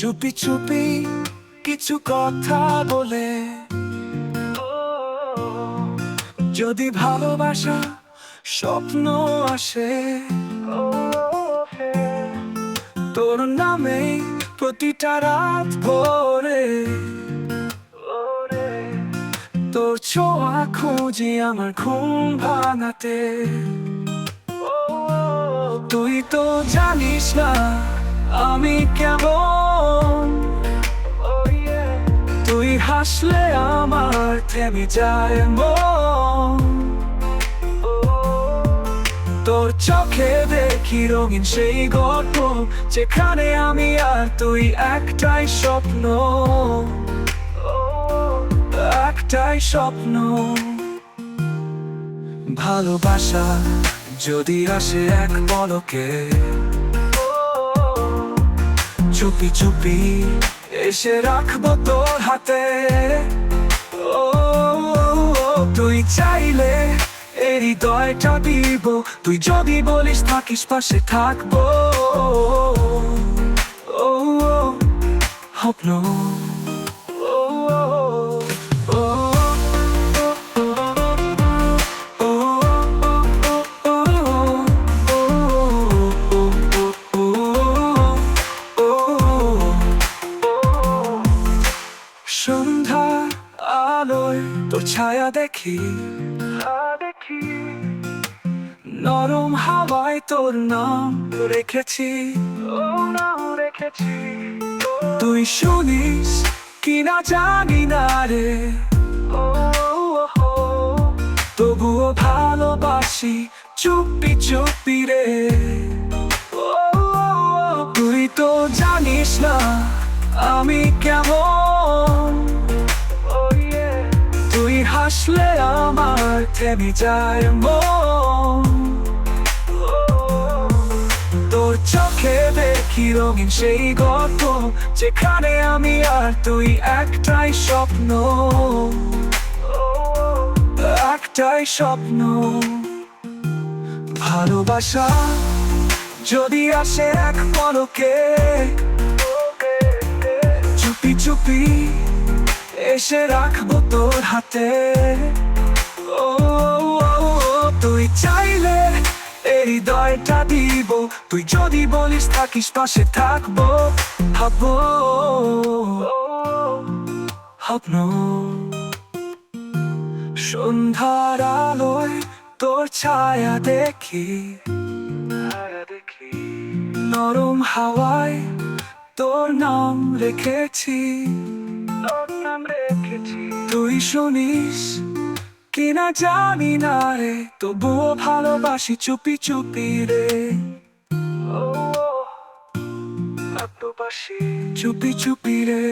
চুপি চুপি কিছু কথা বলে। যদি ভালোবাসা স্বপ্ন আসে তোর নামে প্রতিটা রাত ভরে তোর ছোঁয়া খুঁজি আমার ঘুম ভাঙাতে। তুই তো জানিস না আমি কেমন হাসলে আমার থেমে যায় মন। তোর চোখে দেখি রঙিন সেই গল্প, যেখানে আমি আর তুই একটাই স্বপ্ন। একটাই স্বপ্ন। ভালোবাসা যদি আসে এক পলকে চুপি চুপি এসে রাখব তোর হাতে ও তুই চাইলে এই হৃদয়টা দিব তুই যদি বলিস থাকিস পাশে থাকব ও ও তোর ছায়া দেখি। দেখি নরম হাওয়ায় তোর নাম রেখেছি। নাম রেখেছি তুই শুনিস কি না জানি না রে। তবুও ভালোবাসি চুপি চুপি রে। থেমে যায় মন। তোর চোখে দেখি রঙিন সেই গল্প, যেখানে আমি আর তুই একটাই স্বপ্ন। একটাই স্বপ্ন। ভালোবাসা যদি আসে এক পলকে, চুপি চুপি এসে রাখব তোর হাতে। হৃদয়টা দিব। তুই যদি বলিস থাকিস পাশে থাকব। ভাবো স্বপ্ন সন্ধ্যার আলোয় তোর ছায়া দেখি। নরম হাওয়ায় তোর নাম রেখেছি। তোর নাম রেখেছি। তুই শুনিস কিনা জানি না রে তবুও ভালোবাসি চুপি চুপি রে। চুপি চুপি রে।